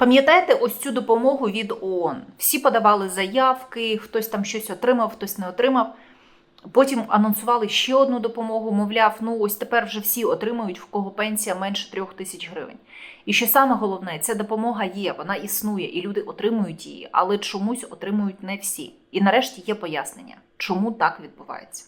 Пам'ятаєте ось цю допомогу від ООН? Всі подавали заявки, хтось там щось отримав, хтось не отримав. Потім анонсували ще одну допомогу, мовляв, ну ось тепер вже всі отримують, в кого пенсія менше трьох тисяч гривень. І що саме головне, ця допомога є, вона існує, і люди отримують її, але чомусь отримують не всі. І нарешті є пояснення, чому так відбувається.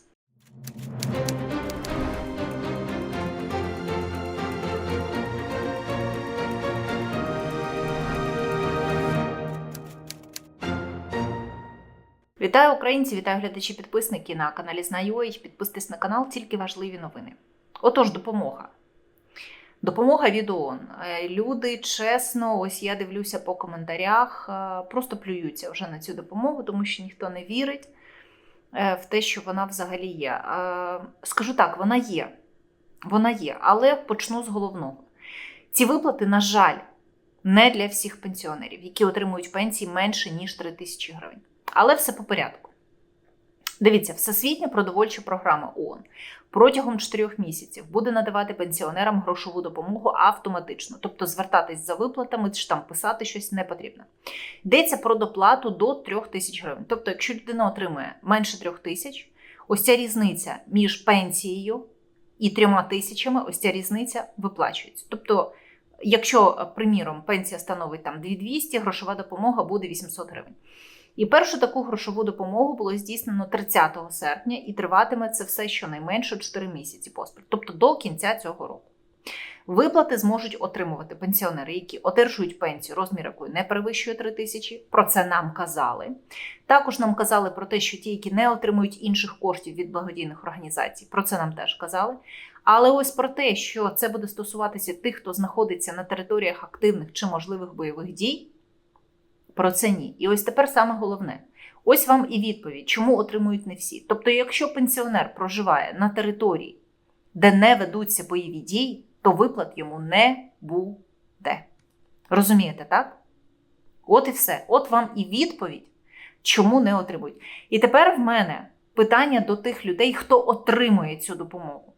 Вітаю українці, вітаю глядачі підписники на каналі Знайой. Підписуйтесь на канал, тільки важливі новини. Отож, допомога. Допомога від ООН. Е, Люди чесно, ось я дивлюся по коментарях, е, просто плюються вже на цю допомогу, тому що ніхто не вірить е, в те, що вона взагалі є. Скажу так, вона є. Вона є, але почну з головного. Ці виплати, на жаль, не для всіх пенсіонерів, які отримують пенсії менше ніж 3 тисячі гривень. Але все по порядку. Дивіться, Всесвітня продовольча програма ООН протягом 4 місяців буде надавати пенсіонерам грошову допомогу автоматично, тобто звертатись за виплатами чи там писати щось не потрібно. Йдеться про доплату до 3 тисяч гривень. Тобто, якщо людина отримує менше 3 тисяч, ось ця різниця між пенсією і 3 тисячами, ось ця різниця виплачується. Тобто, якщо, приміром, пенсія становить там 2200, грошова допомога буде 800 гривень. І першу таку грошову допомогу було здійснено 30 серпня, і триватиме це все щонайменше 4 місяці поспіль, тобто до кінця цього року. Виплати зможуть отримувати пенсіонери, які одержують пенсію, розмір якої не перевищує 3 тисячі. Про це нам казали. Також нам казали про те, що ті, які не отримують інших коштів від благодійних організацій, про це нам теж казали. Але ось про те, що це буде стосуватися тих, хто знаходиться на територіях активних чи можливих бойових дій. Про це ні. І ось тепер саме головне. Ось вам і відповідь, чому отримують не всі. Тобто, якщо пенсіонер проживає на території, де не ведуться бойові дії, то виплат йому не буде. Розумієте, так? От і все. От вам і відповідь, чому не отримують. І тепер в мене питання до тих людей, хто отримує цю допомогу.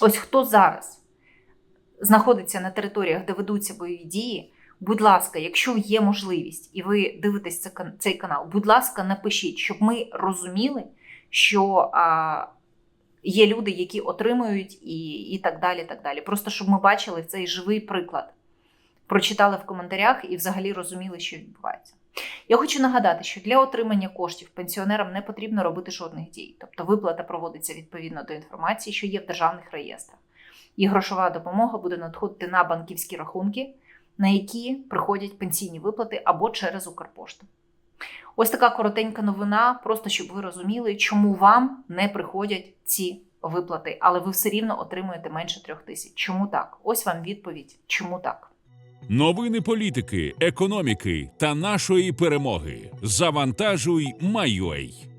Ось хто зараз знаходиться на територіях, де ведуться бойові дії. Будь ласка, якщо є можливість і ви дивитесь цей канал, будь ласка, напишіть, щоб ми розуміли, що а, є люди, які отримують, і, і так далі. так далі. Просто щоб ми бачили цей живий приклад, прочитали в коментарях і взагалі розуміли, що відбувається. Я хочу нагадати, що для отримання коштів пенсіонерам не потрібно робити жодних дій. Тобто виплата проводиться відповідно до інформації, що є в державних реєстрах. І грошова допомога буде надходити на банківські рахунки на які приходять пенсійні виплати або через Укрпошту. Ось така коротенька новина, просто щоб ви розуміли, чому вам не приходять ці виплати, але ви все рівно отримуєте менше трьох тисяч. Чому так? Ось вам відповідь, чому так. Новини політики, економіки та нашої перемоги. Завантажуй, майой.